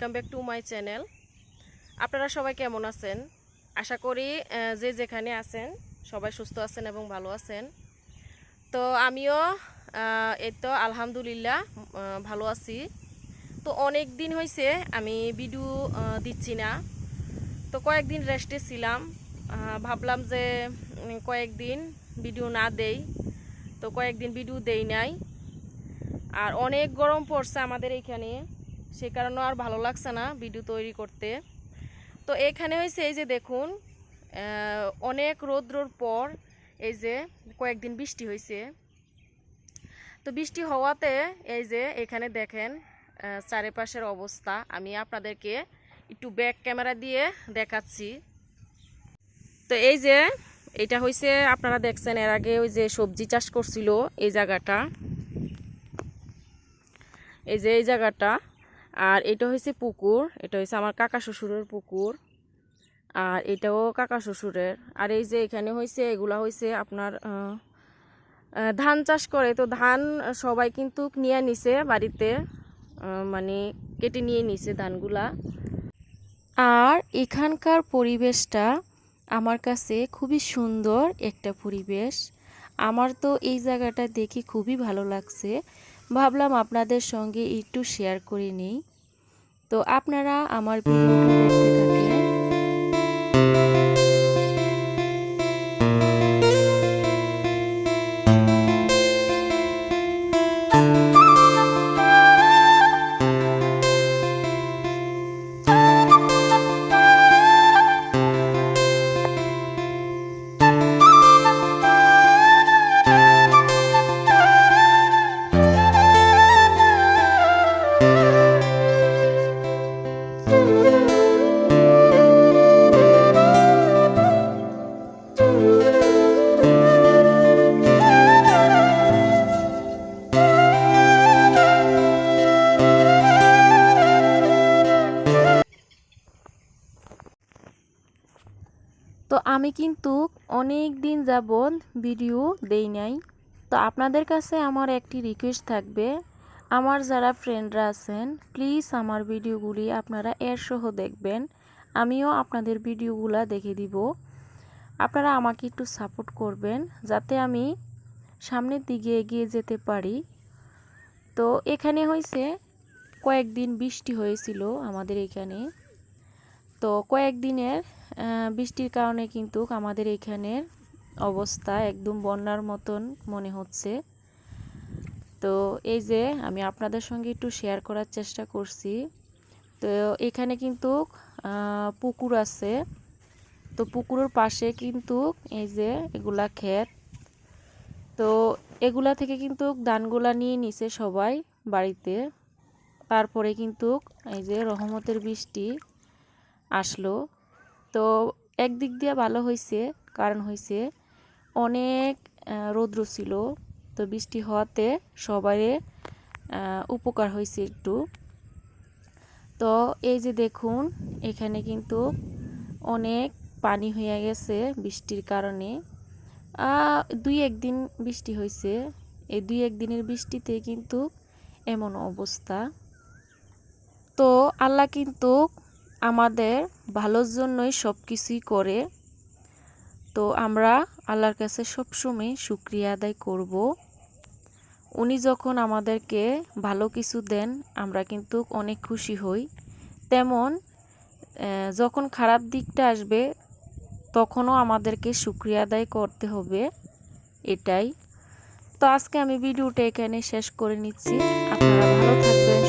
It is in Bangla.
Welcome back to my channel আপনারা সবাই কেমন আছেন? আশা করি যে যেখানে আছেন, সবাই সুস্থ আছেন এবং ভালো আছেন। তো আমিও এই তো আলহামদুলিল্লাহ ভালো আছি। তো অনেক দিন হয়েছে আমি ভিডিও দিচ্ছি না। তো কয়েকদিন রেস্টে ছিলাম। ভাবলাম যে কয়েকদিন ভিডিও না দেই। তো কয়েকদিন ভিডিও দেই নাই। আর অনেক গরম পড়ছে আমাদের এইখানে সে কারণে আর ভালো লাগছে না ভিডিও তৈরি করতে। তো এখানে হয়েছে এই যে দেখুন অনেক রৌদ্রর পর এই যে কয়েকদিন বৃষ্টি হয়েছে। তো বৃষ্টি হওয়াতে এই যে এখানে দেখেন চারিপাশের অবস্থা। আমি আপনাদেরকে একটু ব্যাক ক্যামেরা দিয়ে দেখাচ্ছি। তো এই যে এটা হয়েছে, আপনারা দেখছেন এর আগে ওই যে সবজি চাষ করছিল এই জায়গাটা। এই যে এই জায়গাটা। আর এটা হয়েছে পুকুর, এটা হয়েছে আমার কাকা শ্বশুরের পুকুর, আর এটাও কাকা শ্বশুরের। আর এই যে এখানে হয়েছে এগুলা হয়েছে আপনার ধান চাষ করে। তো ধান সবাই কিন্তু নিয়ে নিছে বাড়িতে মানে কেটে নিয়ে নিছে ধানগুলা। আর এখানকার পরিবেশটা আমার কাছে খুবই সুন্দর একটা পরিবেশ। আমার তো এই জায়গাটা দেখে খুবই ভালো লাগছে। ভাবলাম আপনাদের সঙ্গে একটু শেয়ার করে নিই। তো আপনারা আমার ভিডিওটা দেখতে আমি কিন্তু অনেক দিন যাবৎ ভিডিও দেই নাই। তো আপনাদের কাছে আমার একটি রিকোয়েস্ট থাকবে। আমার যারা ফ্রেন্ডরা আছেন প্লিজ আমার ভিডিওগুলি আপনারা এর সহ দেখবেন। আমিও আপনাদের ভিডিওগুলা দেখে দিব। আপনারা আমাকে একটু সাপোর্ট করবেন যাতে আমি সামনের দিকে এগিয়ে যেতে পারি। তো এখানে হয়েছে কয়েকদিন বৃষ্টি হয়েছিল আমাদের এখানে। তো কয়েকদিনের বৃষ্টির কারণে কিন্তু আমাদের এখানের অবস্থা একদম বন্যার মতন মনে হচ্ছে। তো এই যে আমি আপনাদের সঙ্গে একটু শেয়ার করার চেষ্টা করছি। তো এখানে কিন্তু পুকুর আছে। তো পুকুরের পাশে কিন্তু এই যে এগুলা ক্ষেত। তো এগুলা থেকে কিন্তু ধানগুলা নিয়ে নিছে সবাই বাড়িতে। তারপরে কিন্তু এই যে রহমতের বৃষ্টি। আসলো। তো একদিক দিয়ে ভালো হয়েছে কারণ হয়েছে অনেক রৌদ্র ছিল। তো বৃষ্টি হওয়াতে সবাই উপকার হয়েছে একটু। তো এই যে দেখুন, এখানে কিন্তু অনেক পানি হয়ে গেছে বৃষ্টির কারণে। দুই একদিন বৃষ্টি হয়েছে এই দুই একদিনের বৃষ্টিতে কিন্তু এমন অবস্থা। তো আল্লাহ কিন্তু আমাদের ভালোর জন্যই সব কিছুই করে, তো আমরা আল্লাহর কাছে সবসময় শুক্রিয়া আদায় করব। উনি যখন আমাদেরকে ভালো কিছু দেন, আমরা কিন্তু অনেক খুশি হই। তেমন যখন খারাপ দিকটা আসবে, তখনও আমাদেরকে শুক্রিয়া আদায় করতে হবে, এটাই। তো আজকে আমি ভিডিওটা এখানে শেষ করে নিচ্ছি। আপনারা ভালো থাকবেন